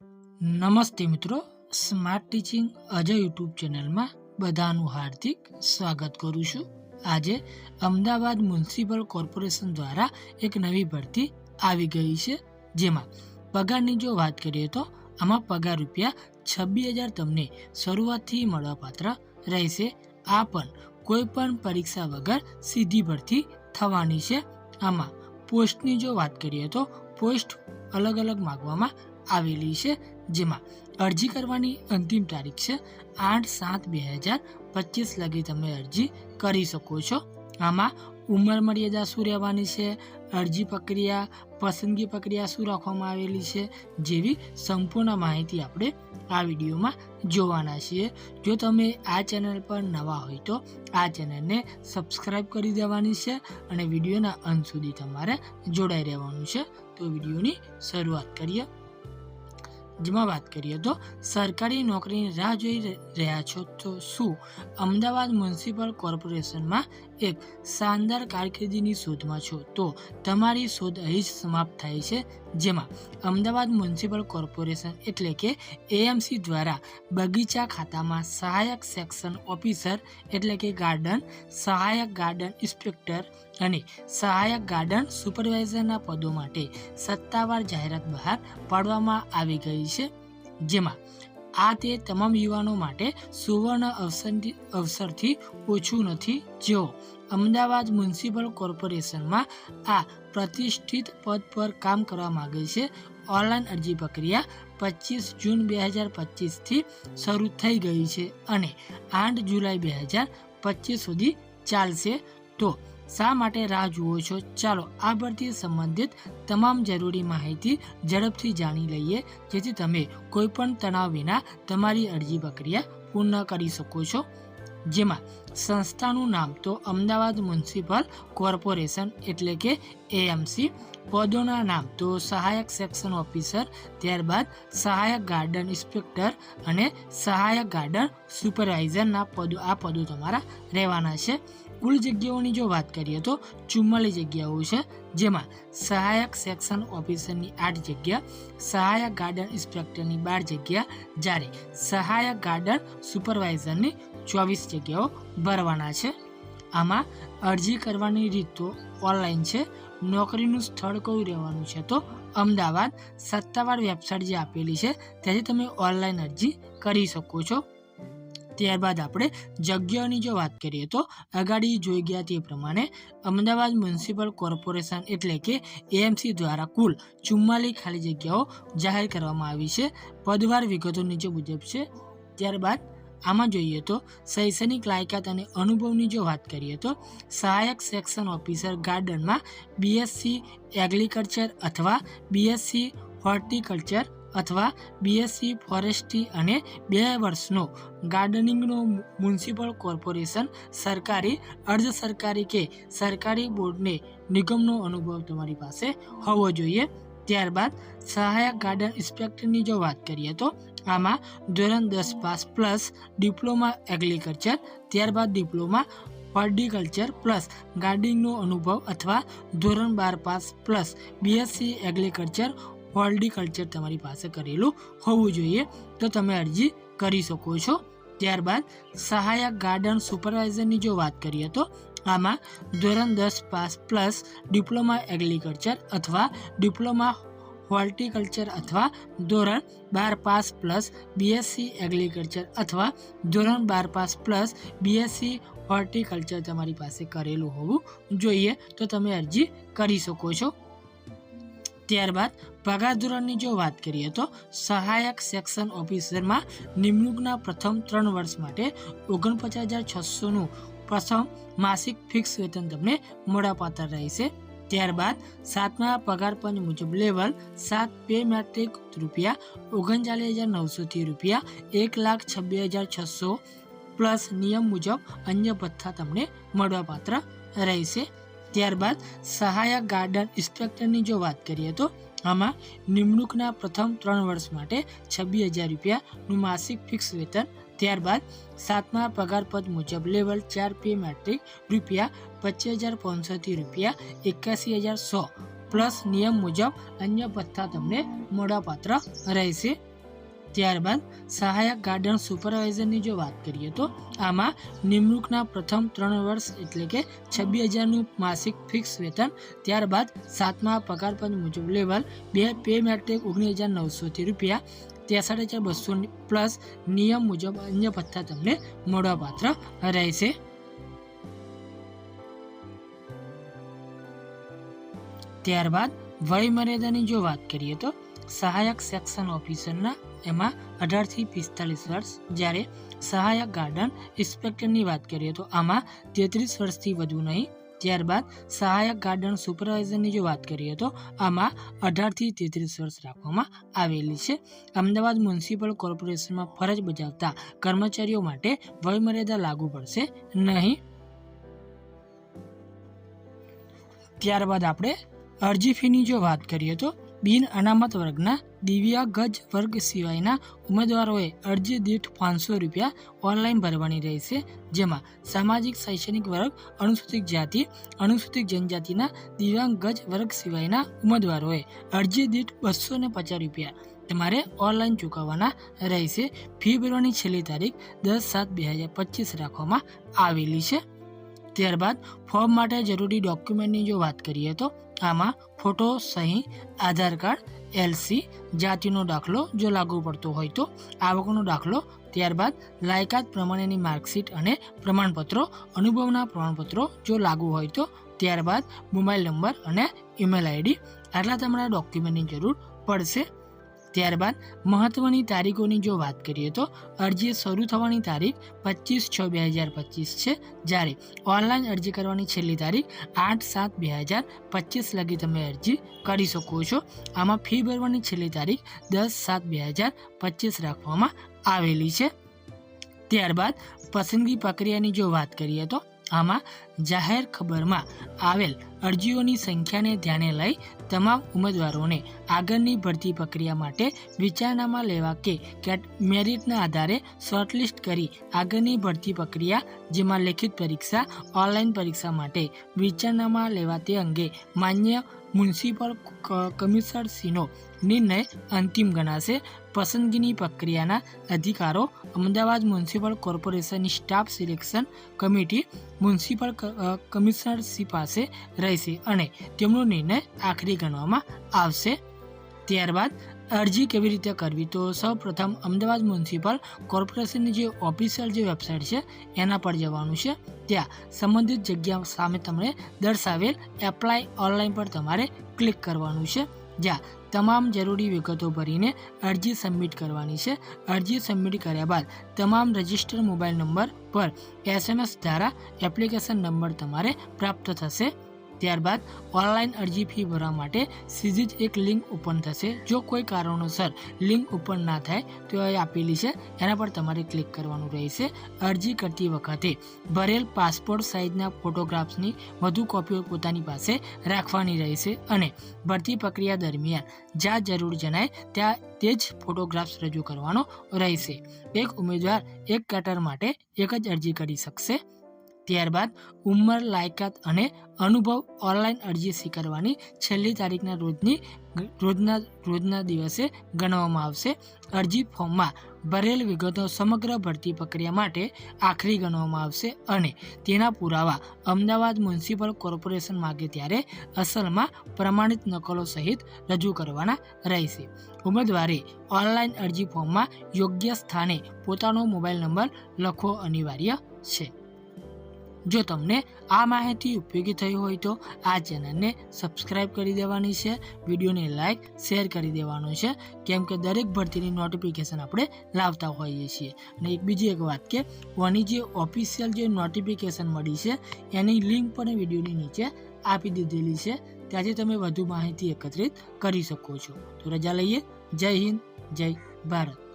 નમસ્તે મિત્રો smart teaching Ajay YouTube ચેનલમાં બધાનું હાર્દિક સ્વાગત કરું છું. આજે અમદાવાદ મ્યુનિસિપલ કોર્પોરેશન દ્વારા એક નવી ભરતી આવી ગઈ છે, જેમાં પગારની જો વાત કરીએ તો આમાં પગાર રૂપિયા છવ્વીસ હજાર તમને શરૂઆતથી મળવાપાત્ર રહેશે. આ પણ કોઈ પણ પરીક્ષા વગર સીધી ભરતી થવાની છે. આમાં પોસ્ટની જો વાત કરીએ તો પોસ્ટ અલગ અલગ માગવામાં આવેલી છે, જેમાં અરજી કરવાની અંતિમ તારીખ છે આઠ સાત બે હજાર પચીસ લગી તમે અરજી કરી શકો છો. આમાં ઉંમર મર્યાદા શું રહેવાની છે, અરજી પ્રક્રિયા, પસંદગી પ્રક્રિયા શું રાખવામાં આવેલી છે, જેવી સંપૂર્ણ માહિતી આપણે આ વિડીયોમાં જોવાના છીએ. જો તમે આ ચેનલ પર નવા હોય તો આ ચેનલને સબસ્ક્રાઈબ કરી દેવાની છે અને વિડીયોના અંત સુધી તમારે જોડાઈ રહેવાનું છે. તો વિડીયોની શરૂઆત કરીએ. જેમાં વાત કરીએ તો સરકારી નોકરીની રાહ જોઈ રહ્યા છો તો શું અમદાવાદ મ્યુનિસિપલ કોર્પોરેશનમાં એક શાનદાર કારકિર્દીની શોધમાં છો? તો તમારી શોધ અહીં જ સમાપ્ત થાય છે, જેમાં અમદાવાદ મ્યુનિસિપલ કોર્પોરેશન એટલે કે એએમસી દ્વારા બગીચા ખાતામાં સહાયક સેક્શન ઓફિસર એટલે કે ગાર્ડન, સહાયક ગાર્ડન ઇન્સ્પેક્ટર અને સહાયક ગાર્ડન સુપરવાઇઝરના પદો માટે સત્તાવાર જાહેરાત બહાર પાડવામાં આવી ગઈ છે. જેમાં આ તે તમામ યુવાનો માટે સુવર્ણ અવસરથી અવસરથી ઓછું નથી. જેઓ અમદાવાદ મ્યુનિસિપલ કોર્પોરેશનમાં આ પ્રતિષ્ઠિત પદ પર કામ કરવા માગે છે. ઓનલાઈન અરજી પ્રક્રિયા પચીસ જૂન બે હજાર પચીસથી શરૂ થઈ ગઈ છે અને આઠ જુલાઈ બે હજાર પચીસ સુધી ચાલશે. તો શા માટે રાહ જુઓ છો? ચાલો આ ભરતી સંબંધિત તમામ જરૂરી માહિતી ઝડપથી જાણી લઈએ, જેથી તમે કોઈપણ તણાવ વિના તમારી અરજી પ્રક્રિયા પૂર્ણ કરી શકો છો. જેમાં સંસ્થાનું નામ તો અમદાવાદ મ્યુનિસિપલ કોર્પોરેશન એટલે કે એએમસી, પદોના નામ તો સહાયક સેક્શન ઓફિસર, ત્યારબાદ સહાયક ગાર્ડન ઇન્સ્પેક્ટર અને સહાયક ગાર્ડન સુપરવાઇઝરના પદો, આ પદો તમારા રહેવાના છે. કુલ જગ્યાઓની જો વાત કરીએ તો ચુમ્માલીસ જગ્યાઓ છે, જેમાં સહાયક સેક્શન ઓફિસરની આઠ જગ્યા, સહાયક ગાર્ડન ઇન્સ્પેક્ટરની બાર જગ્યા, જ્યારે સહાયક ગાર્ડન સુપરવાઇઝરની ચોવીસ જગ્યાઓ ભરવાના છે. આમાં અરજી કરવાની રીત તો ઓનલાઈન છે, નોકરીનું સ્થળ કયું રહેવાનું છે તો અમદાવાદ, સત્તાવાર વેબસાઇટ જે આપેલી છે, ત્યાંથી તમે ઓનલાઈન અરજી કરી શકો છો. ત્યારબાદ આપણે જગ્યાઓની જો વાત કરીએ તો અગાડી જોઈ ગયા તે પ્રમાણે અમદાવાદ મ્યુનિસિપલ કોર્પોરેશન એટલે કે એએમસી દ્વારા કુલ ચુમ્માલીસ ખાલી જગ્યાઓ જાહેર કરવામાં આવી છે. પદવાર વિગતો નીચે મુજબ છે. ત્યારબાદ આમાં જોઈએ તો શૈક્ષણિક લાયકાત અને અનુભવની જો વાત કરીએ તો સહાયક સેક્શન ઓફિસર ગાર્ડનમાં બીએસસી એગ્રીકલ્ચર અથવા બીએસસી હોર્ટિકલ્ચર અથવા બીએસસી ફોરેસ્ટ્રી અને બે વર્ષનો ગાર્ડનિંગનો મ્યુનિસિપલ કોર્પોરેશન સરકારી, અર્ધ સરકારી કે સરકારી બોર્ડને નિગમનો અનુભવ તમારી પાસે હોવો જોઈએ. ત્યારબાદ સહાયક ગાર્ડન ઇન્સ્પેક્ટરની જો વાત કરીએ તો આમાં ધોરણ દસ પાસ પ્લસ ડિપ્લોમા એગ્રીકલ્ચર, ત્યારબાદ ડિપ્લોમા હોર્ટિકલ્ચર પ્લસ ગાર્ડનિંગનો અનુભવ અથવા ધોરણ બાર pass plus BSc agriculture horticulture તમારી પાસે કરેલું હોવું જોઈએ. તો તમે અરજી કરી શકો છો. ત્યારબાદ સહાયક ગાર્ડન સુપરવાઇઝરની જો વાત કરીએ તો આમાં ધોરણ દસ પાસ પ્લસ ડિપ્લોમા એગ્રીકલ્ચર અથવા ડિપ્લોમા હોર્ટિકલ્ચર અથવા ધોરણ બાર પાસ પ્લસ બીએસસી એગ્રીકલ્ચર અથવા ધોરણ બાર પાસ પ્લસ બીએસસી હોર્ટિકલ્ચર તમારી પાસે કરેલું હોવું જોઈએ. તો તમે અરજી કરી શકો છો. ત્યારબાદ પગાર ધોરણની જો વાત કરીએ તો સહાયક સેક્શન ઓફિસરમાં નિમણૂકના પ્રથમ ત્રણ વર્ષ માટે ઓગણપચાસ હજાર છસોનું પ્રથમ માસિક ફિક્સ વેતન તમને મળવાપાત્ર રહેશે. ત્યારબાદ સાતમા પગાર પંચ મુજબ લેવલ સાત પે મેટ્રિક રૂપિયા ઓગણચાલીસ હજાર નવસોથી રૂપિયા એક લાખ છવ્વીસ હજાર છસો પ્લસ નિયમ મુજબ અન્ય ભથ્થા તમને મળવાપાત્ર રહેશે. ત્યારબાદ સહાયક ગાર્ડન ઇન્સ્પેક્ટરની જો વાત કરીએ તો આમાં નિમણૂકના પ્રથમ ત્રણ વર્ષ માટે છવ્વીસ હજાર રૂપિયાનું માસિક ફિક્સ વેતન, ત્યારબાદ સાતમા પગારપદ મુજબ લેવલ ચાર પે મેટ્રિક રૂપિયા પચીસ હજાર પાંચસોથી રૂપિયા એક્યાસી હજાર સો, પ્લસ નિયમ મુજબ અન્ય ભથ્થા તમને મળવાપાત્ર રહેશે. ત્યારબાદ સહાયક ગાર્ડન સુપરવાઇઝરની જો વાત કરીએ તો આમાં નિમણૂકના પ્રથમ ત્રણ વર્ષ એટલે કે છવ્વીસ હજારનું માસિક ફિક્સ વેતન, ત્યારબાદ સાતમા પગારપંચ મુજબ લેવલ, બે પે મેટ્રિક ઓગણીસ હજાર નવસોથી રૂપિયા, ત્રેસઠ હજાર બસો પ્લસ નિયમ મુજબ અન્ય ભથ્થા તમને મળવાપાત્ર રહેશે. ત્યારબાદ વય મર્યાદાની જો વાત કરીએ તો સહાયક સેક્શન ઓફિસરના એમાં અઢારથી પિસ્તાલીસ વર્ષ. જ્યારે સહાયક ગાર્ડન ઇન્સ્પેક્ટરની વાત કરીએ તો આમાં તેત્રીસ વર્ષથી વધુ નહીં. ત્યારબાદ સહાયક ગાર્ડન સુપરવાઇઝરની જો વાત કરીએ તો આમાં અઢારથી તેત્રીસ વર્ષ રાખવામાં આવેલી છે. અમદાવાદ મ્યુનિસિપલ કોર્પોરેશનમાં ફરજ બજાવતા કર્મચારીઓ માટે વયમર્યાદા લાગુ પડશે નહીં. ત્યારબાદ આપણે અરજી ફીની જો વાત કરીએ તો બિન અનામત વર્ગના દિવ્યા ગજ વર્ગ સિવાયના ઉમેદવારોએ અરજી દીઠ પાંચસો રૂપિયા ઓનલાઈન ભરવાની રહેશે, જેમાં સામાજિક, શૈક્ષણિક વર્ગ, અનુસૂચિત જાતિ, અનુસૂચિત જનજાતિના દિવ્યાંગ ગજ વર્ગ સિવાયના ઉમેદવારોએ અરજી દીઠ બસો ને પચાસ રૂપિયા તમારે ઓનલાઈન ચૂકવવાના રહેશે. ફી ભરવાની છેલ્લી તારીખ દસ સાત બે હજાર પચીસ રાખવામાં આવેલી છે. ત્યારબાદ ફોર્મ માટે જરૂરી ડોક્યુમેન્ટની જો વાત કરીએ તો આમાં ફોટો સહી, આધાર કાર્ડ એલસી જાતિનો દાખલો જો લાગુ પડતો હોય તો આવકનો દાખલો, ત્યારબાદ લાયકાત પ્રમાણેની માર્કશીટ અને પ્રમાણપત્રો, અનુભવના પ્રમાણપત્રો જો લાગુ હોય તો ત્યારબાદ મોબાઈલ નંબર અને ઈમેલ આઈડી આટલા તમારા ડોક્યુમેન્ટની જરૂર પડશે. ત્યારબાદ મહત્વની તારીખોની જો વાત કરીએ તો અરજી શરૂ થવાની તારીખ પચીસ છ બે હજાર પચીસ છે. જ્યારે ઓનલાઈન અરજી કરવાની છેલ્લી તારીખ આઠ સાત બે હજાર પચીસ લગી તમે અરજી કરી શકો છો. આમાં ફી ભરવાની છેલ્લી તારીખ દસ સાત બે હજાર પચીસ રાખવામાં આવેલી છે. ત્યારબાદ પસંદગી પ્રક્રિયાની જો વાત કરીએ તો આમાં જાહેર ખબરમાં આવેલ અરજીઓની સંખ્યાને ધ્યાને લઈ તમામ ઉમેદવારોને આગળની ભરતી પ્રક્રિયા માટે વિચારણામાં લેવા કે મેરિટના આધારે શોર્ટલિસ્ટ કરી આગળની ભરતી પ્રક્રિયા, જેમાં લેખિત પરીક્ષા, ઓનલાઈન પરીક્ષા માટે વિચારણામાં લેવા તે અંગે માન્ય મ્યુનિસિપલ કમિશનરશ્રીનો નિર્ણય અંતિમ ગણાશે. પસંદગીની પ્રક્રિયાના અધિકારો, અમદાવાદ મ્યુનિસિપલ કોર્પોરેશનની સ્ટાફ સિલેક્શન કમિટી, મ્યુનિસિપલ કમિશનરશ્રી પાસે રહેશે અને તેમનો નિર્ણય આખરી ગણવામાં આવશે. ત્યારબાદ અરજી કેવી રીતે કરવી? તો સૌપ્રથમ અમદાવાદ મ્યુનિસિપલ કોર્પોરેશનની જે ઓફિશિયલ જે વેબસાઇટ છે, એના પર જવાનું છે. ત્યાં સંબંધિત જગ્યા સામે તમને દર્શાવેલ એપ્લાય ઓનલાઈન પર તમારે ક્લિક કરવાનું છે. જ્યાં તમામ જરૂરી વિગતો ભરીને અરજી સબમિટ કરવાની છે. અરજી સબમિટ કર્યા બાદ તમામ રજિસ્ટર મોબાઈલ નંબર પર એસએમએસ દ્વારા એપ્લિકેશન નંબર તમારે પ્રાપ્ત થશે. ત્યારબાદ ઓનલાઈન અરજી ફી ભરવા માટે સીધી જ એક લિંક ઓપન થશે. જો કોઈ કારણોસર લિંક ઓપન ના થાય, તો એ આપેલી છે. એના પર તમારે ક્લિક કરવાનું રહેશે. અરજી કરતી વખતે ભરેલ પાસપોર્ટ સાઇઝના ફોટોગ્રાફ્સની વધુ કોપીઓ પોતાની પાસે રાખવાની રહેશે અને ભરતી પ્રક્રિયા દરમિયાન જ્યાં જરૂર જણાય ત્યાં તે જ ફોટોગ્રાફ્સ રજૂ કરવાનો રહેશે. એક ઉમેદવાર એક કટર માટે એક જ અરજી કરી શકશે. ત્યારબાદ ઉંમર, લાયકાત અને અનુભવ ઓનલાઈન અરજી સ્વીકારવાની છેલ્લી તારીખના રોજની રોજના રોજના દિવસે ગણવામાં આવશે. અરજી ફોર્મમાં ભરેલ વિગતો સમગ્ર ભરતી પ્રક્રિયા માટે આખરી ગણવામાં આવશે અને તેના પુરાવા અમદાવાદ મ્યુનિસિપલ કોર્પોરેશન માગે ત્યારે અસલમાં પ્રમાણિત નકલો સહિત રજૂ કરવાના રહેશે. ઉમેદવારે ઓનલાઈન અરજી ફોર્મમાં યોગ્ય સ્થાને પોતાનો મોબાઈલ નંબર લખવો અનિવાર્ય છે. જો તમને આ માહિતી ઉપયોગી થઈ હોય તો આ ચેનલને સબસ્ક્રાઇબ કરી દેવાની છે, વિડીયોને લાઇક, શેર કરી દેવાનો છે, કેમ કે દરેક ભરતીની નોટિફિકેશન આપણે લાવતા હોઈએ છીએ. અને એક બીજી એક વાત કે ઓની જે ઓફિશિયલ જે નોટિફિકેશન મળી છે, એની લિંક પણ વિડીયોની નીચે આપી દીધેલી છે. ત્યાંથી તમે વધુ માહિતી એકત્રિત કરી શકો છો. તો રજા લઈએ. જય હિન્દ, જય ભારત.